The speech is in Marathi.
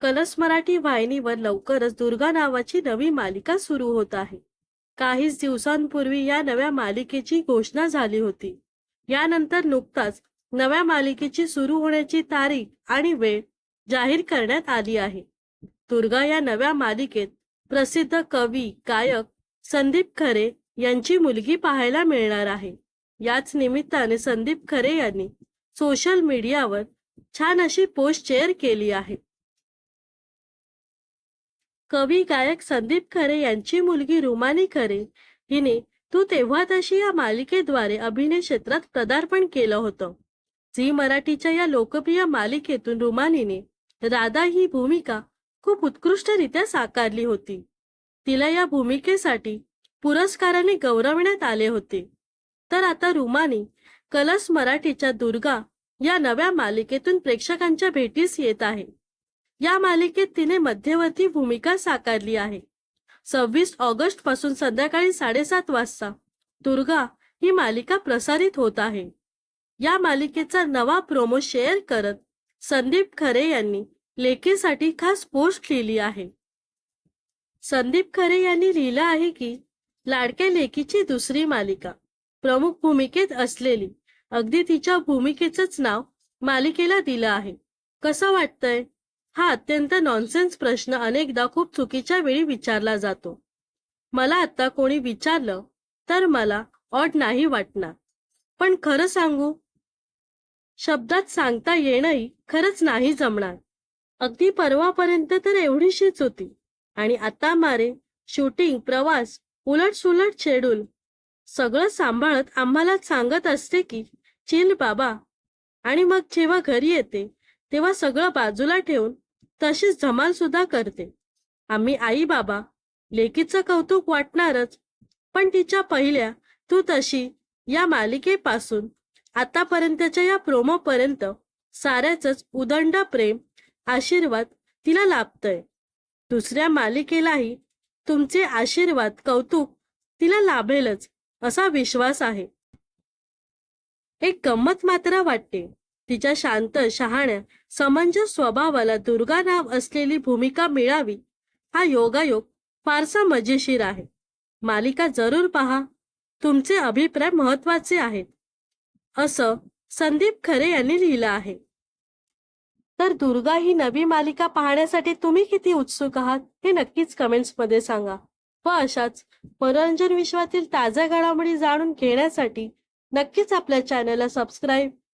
कलस मराठी वाहिनीवर लवकरच दुर्गा नावाची नवी मालिका सुरू होत आहे. काहीच दिवसांपूर्वी या नव्या मालिकेची घोषणा झाली होती. यानंतर नुकताच नव्या मालिकेची सुरू होण्याची तारीख आणि वेळ जाहीर करण्यात आली आहे. दुर्गा या नव्या मालिकेत प्रसिद्ध कवी गायक संदीप खरे यांची मुलगी पाहायला मिळणार आहे. याच निमित्ताने संदीप खरे यांनी सोशल मीडियावर छान अशी पोस्ट शेअर केली आहे. कवी गायक संदीप खरे यांची मुलगी रुमानी खरे. हिने तू तेव्हा तशी या मालिकेद्वारे अभिनय क्षेत्रात पदार्पण केलं होतं. झी मराठीच्या या लोकप्रिय मालिकेतून रुमानीने राधा ही भूमिका खूप उत्कृष्टरित्या साकारली होती. तिला या भूमिकेसाठी पुरस्काराने गौरवण्यात आले होते. तर आता रुमानी कलस मराठीच्या दुर्गा या नव्या मालिकेतून प्रेक्षकांच्या भेटीस येत आहे. या मालिकेत तिने मध्यवर्ती भूमिका साकारली आहे. सव्वीस ऑगस्टपासून संध्याकाळी साडेसात वाजता दुर्गा ही मालिका प्रसारित होत आहे. या मालिकेचा नवा प्रोमो शेअर करत संदीप खरे यांनी लेखीसाठी खास पोस्ट लिहिली आहे. संदीप खरे यांनी लिहिलं आहे की लाडक्या लेखीची दुसरी मालिका प्रमुख भूमिकेत असलेली अगदी तिच्या भूमिकेचंच नाव मालिकेला दिलं आहे. कसं वाटतंय? हा अत्यंत नॉनसेन्स प्रश्न अनेकदा खूप चुकीच्या वेळी विचारला जातो. मला आता कोणी विचारलं तर मला ऑड नाही वाटणार. पण खरं सांगू? शब्दात सांगता येणंही खरंच नाही जमणार. अगदी परवापर्यंत तर एवढीशीच होती. आणि आता मारे शूटिंग प्रवास उलट सुलट शेड्यूल सगळं सांभाळत आम्हाला सांगत असते की चिल बाबा. आणि मग जेव्हा घरी येते तेव्हा सगळं बाजूला ठेवून तशीच धमाल सुद्धा करते. आम्ही आई बाबा लेकीचं कौतुक वाटणारच पण तिच्या पहिल्या तू तशी या मालिकेपासून आतापर्यंतच्या या प्रोमोपर्यंत साऱ्याच उदंड प्रेम आशीर्वाद तिला लाभतंय. दुसऱ्या मालिकेलाही तुमचे आशीर्वाद कौतुक तिला लाभेलच असा विश्वास आहे. एक गंमत मात्र वाटते. तिच्या शांत शहाण्या समंजस स्वभावाला दुर्गा नाव असलेली भूमिका मिळावी हा योगायोग फारसा मजेशीर आहे. मालिका जरूर पहा. तुमचे अभिप्राय महत्त्वाचे आहेत. असं संदीप खरे यांनी लिहिलं आहे. तर दुर्गा ही नवी मालिका पाहण्यासाठी तुम्ही किती उत्सुक आहात? हे नक्कीच कमेंट्समध्ये सांगा. व अशाच मनोरंजन विश्वातील ताज्या घडामोडी जाणून घेण्यासाठी नक्कीच आपल्या चॅनलला सबस्क्राईब